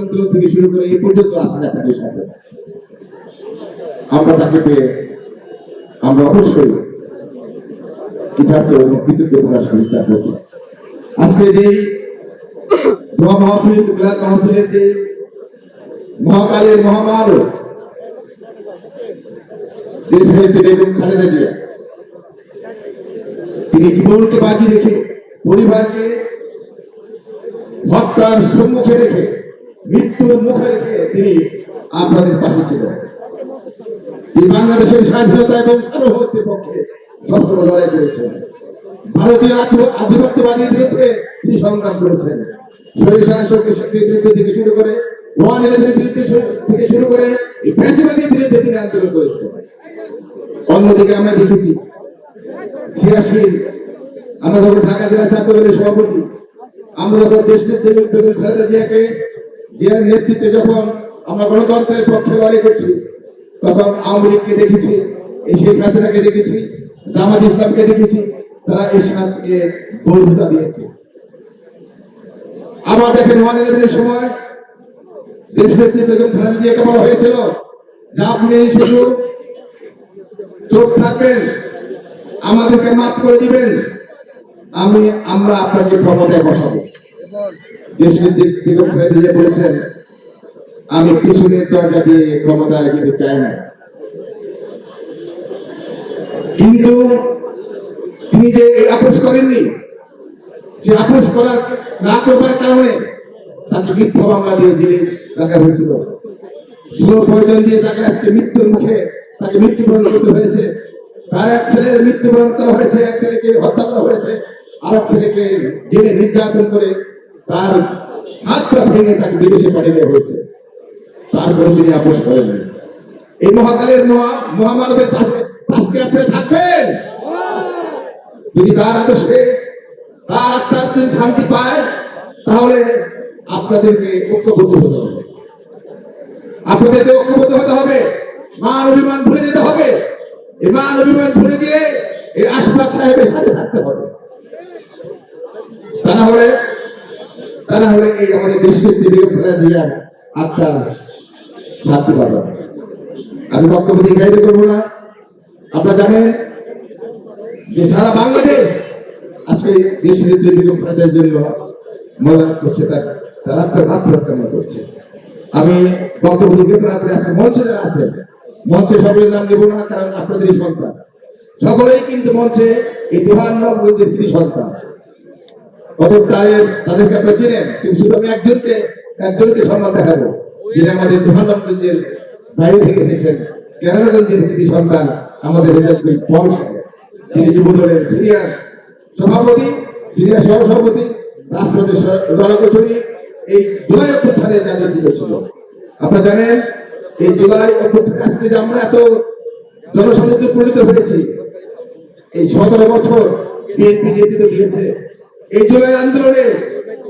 আন্দোলন থেকে শুরু করে এই পর্যন্ত আছেন আপনাদের সাথে। আমরা তাকে পেয়ে আমরা অবশ্যই কৃতজ্ঞ প্রকাশ করি তার প্রতি। আজকে মিলাদ মাহফিলের যে মহাকালের মহামার দেশ নেত্রী বেগম খালেদা জিয়া। তিনি জীবনকে বাজি রেখে, পরিবারকে হত্যার সম্মুখে রেখে মৃত্যুর মুখে রেখে তিনি আপনাদের পাশে ছিলেন। তিনি বাংলাদেশের স্বাধীনতা এবং সার্বভৌমত্বের পক্ষে সবসময় লড়াই করেছেন। ভারতীয় আধিপ- আধিপত্যবাদীর বিরুদ্ধে তিনি সংগ্রাম করেছেন। থেকে শুরু করে থেকে শুরু করে তিনি অন্যদিকে আমরা দেখেছি আমরা যখন ঢাকা জেলা ছাত্রদলের সভাপতি আমরা যখন দেশের বেগম খালেদা জিয়াকে জিয়ার নেতৃত্বে যখন আমরা গণতন্ত্রের পক্ষে লড়াই করছি, তখন আওয়ামী লীগকে দেখেছি এই শেখ হাসিনাকে দেখেছি, জামাত ইসলামকে দেখেছি, তারা এই সাতকে বৈধতা দিয়েছে। আবার দেখেন ওয়ান ইলেভেনের সময় দেশ নেত্রী বেগম খালেদা জিয়াকে বলা হয়েছিল, যে আপনি শুধু চোখ থাকবেন, আমাদেরকে মাফ করে দিবেন, আমি, আমরা আপনাকে ক্ষমতায় বসাবো। বলেছেন, আমি পিছনের দরজা দিয়ে ক্ষমতায় যেতে চাই না। কিন্তু তিনি যে আপোষ করেননি সে আপোষ করার না করবার কারণে তাকে মিথ্যা মামলা দিয়ে জেলে রাখা হয়েছিল। স্লো প্রয়োজন দিয়ে তাকে আজকে মৃত্যুর মুখে তাকে মৃত্যুবরণ করতে হয়েছে। তার এক ছেলের মৃত্যুবরণ করা হয়েছে, এক ছেলেকে হত্যা করা হয়েছে আর এক ছেলেকে জেলে নির্যাতন করে তার হাত পা ভেঙে তাকে বিদেশে পাঠিয়ে দেওয়া হয়েছে। তারপরে তিনি আপোষ করেননি এই মহাকালের মহামানবের পাশে পাশে আপনারা থাকবেন। যদি তার আদর্শে তার আত্মার যদি শান্তি পায়, তাহলে আপনাদেরকে ঐক্যবদ্ধ হতে হবে। আপনাদেরকে ঐক্যবদ্ধ হতে হবে। মান অভিমান ভুলে যেতে হবে। এই মান অভিমান ভুলে গিয়ে এই আশফাক সাহেবের সাথে থাকতে হবে। তা না হলে তা না হলে এই আমাদের দেশের বেগম খালেদা জিয়ার আত্মা পাবে আমি বক্তব্য দীর্ঘায়িত করব না। আপনারা জানেন যে সারা বাংলাদেশ আজকে দেশ খালেদার জন্য মনোনয়ন করছে, তার তার আত্মার কামনা করছে। আমি বক্তব্য দিতে না করে আজকে মঞ্চে যারা আছেন, মঞ্চে সকলের নাম নেব না, কারণ আপনাদেরই সন্তান। সকলেই কিন্তু মঞ্চে এই কৃতি সন্তান। অতএব তাদের, তাদেরকে আপনারা চেনেন, কিন্তু শুধু আমি একজনকে একজনকে সম্মান দেখাবো। যিনি আমাদের দুহান্নগঞ্জের বাইরে থেকে এসেছেন, কেরানগঞ্জের কৃতি সন্তান, আমাদের রেজাল্ট পল সাহেব। তিনি যুব দলের সিনিয়র সভাপতি, সিনিয়র সহসভাপতি রাষ্ট্রপতির রণকৌশলী এই জুলাই অভ্যুত্থানে যার নেতৃত্ব ছিল। আপনারা জানেন, এই জুলাই অভ্যুত্থান আজকে যে আমরা এত জনসমুদ্র পরিণত হয়েছি, এই সতেরো বছর বিএনপি নেতৃত্ব দিয়েছে এই জুলাই আন্দোলনে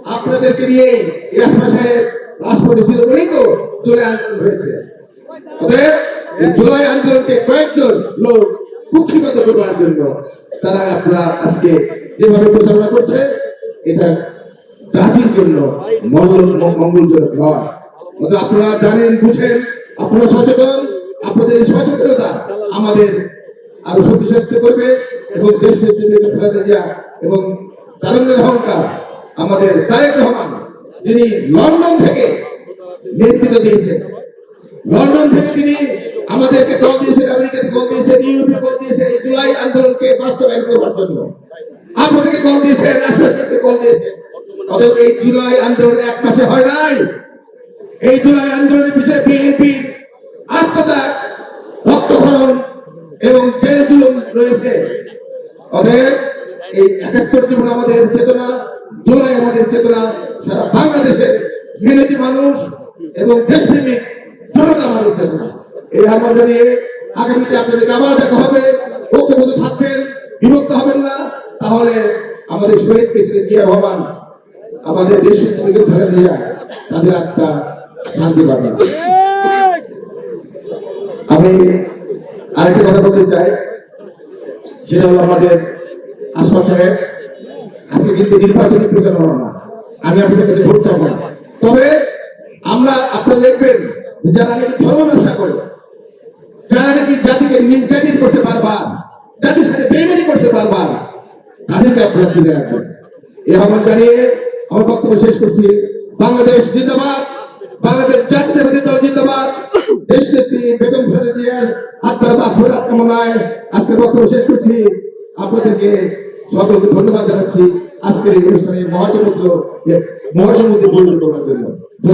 আপনাদেরকে নিয়ে ইয়াসমা সাহেব ছিল বলেই তো জুলাই আন্দোলন হয়েছে। জুলাই আন্দোলনকে কয়েকজন লোক কুক্ষিগত করবার জন্য তারা আপনারা আজকে যেভাবে প্রচারণা করছে, এটা জাতির জন্য মঙ্গল- মঙ্গলজনক নয়। আপনারা জানেন, বুঝেন, আপনারা সচেতন, আপনাদের সচেতনতা আমাদের আরও শক্তিশালী করবে এবং দেশ নেত্রী বেগম খালেদা জিয়া এবং তারুণ্যের অহংকার আমাদের তারেক রহমান, যিনি লন্ডন থেকে নেতৃত্ব দিয়েছেন। লন্ডন থেকে তিনি আমাদেরকে কল দিয়েছেন, আমেরিকাতে কল দিয়েছেন, ইউরোপে কল দিয়েছেন, এই জুলাই আন্দোলনকে বাস্তবায়ন করবার জন্য। আপনাদেরকে কল দিয়েছেন, রাষ্ট্রপতিকে কল দিয়েছেন। অতএব এই জুলাই আন্দোলন এক মাসে হয় নাই। এই জুলাই আন্দোলনের পিছিয়ে বিএনপি আত্মত্যাগ রক্তক্ষরণ এবং জেল জুলুম রয়েছে। অতএব এই একাত্তর জীবন আমাদের চেতনা জুলাই আমাদের চেতনা, সারা বাংলাদেশের মেহনতি মানুষ এবং দেশপ্রেমিক জনতা মানুষ চেতনা। এই আহ্বান জানিয়ে আগামীতে আপনাদেরকে আবার দেখা হবে, ঐক্যবদ্ধ থাকবেন, বিভক্ত হবেন না। তাহলে আমাদের শহীদ প্রেসিডেন্ট জিয়া রহমান, আমাদের দেশ বেগম খালেদা জিয়া তাদের আত্মা শান্তি পাবে আমি আরেকটা কথা বলতে চাই, সেটা হলো আমাদের আশপাশ সাহেব আজকে কিন্তু নির্বাচনী প্রচারণা না। আমি আপনাদের কাছে ভোট চাবো না। তবে আমরা আপনারা দেখবেন যারা নাকি ধর্ম ব্যবসা করে আমার বক্তব্য শেষ করছি। বাংলাদেশ জিন্দাবাদ, বাংলাদেশ জাতীয়তাবাদী দল জিন্দাবাদ। দেশ নেত্রী বেগম জিয়ার আত্মার মাফুরাত কামনায় আজকের বক্তব্য শেষ করছি। আপনাদেরকে সকলকে ধন্যবাদ জানাচ্ছি। আজকের এই অনুষ্ঠানে মহাসমুদ্র মহাসমুদ্রে পরিণত করার জন্য।